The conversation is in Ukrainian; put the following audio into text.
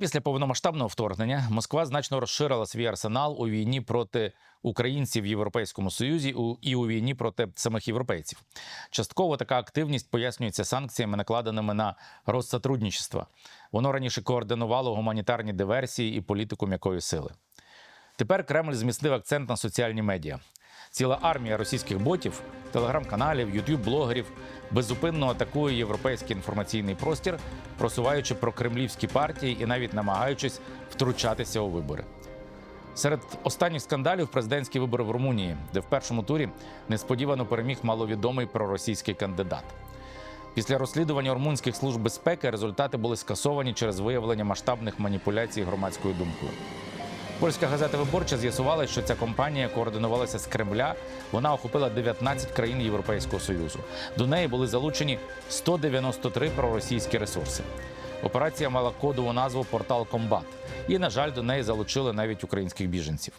Після повномасштабного вторгнення Москва значно розширила свій арсенал у війні проти українців в Європейському Союзі і у війні проти самих європейців. Частково така активність пояснюється санкціями, накладеними на розсотрудничество. Воно раніше координувало гуманітарні диверсії і політику м'якої сили. Тепер Кремль змістив акцент на соціальні медіа. Ціла армія російських ботів, телеграм-каналів, ютуб-блогерів беззупинно атакує європейський інформаційний простір, просуваючи прокремлівські партії і навіть намагаючись втручатися у вибори. Серед останніх скандалів президентські вибори в Румунії, де в першому турі несподівано переміг маловідомий проросійський кандидат. Після розслідування румунських служб безпеки результати були скасовані через виявлення масштабних маніпуляцій громадською думкою. Польська газета Виборча з'ясувала, що ця компанія координувалася з Кремля. Вона охопила 19 країн Європейського союзу. До неї були залучені 193 проросійські ресурси. Операція мала кодову назву Портал Комбат. І, на жаль, до неї залучили навіть українських біженців.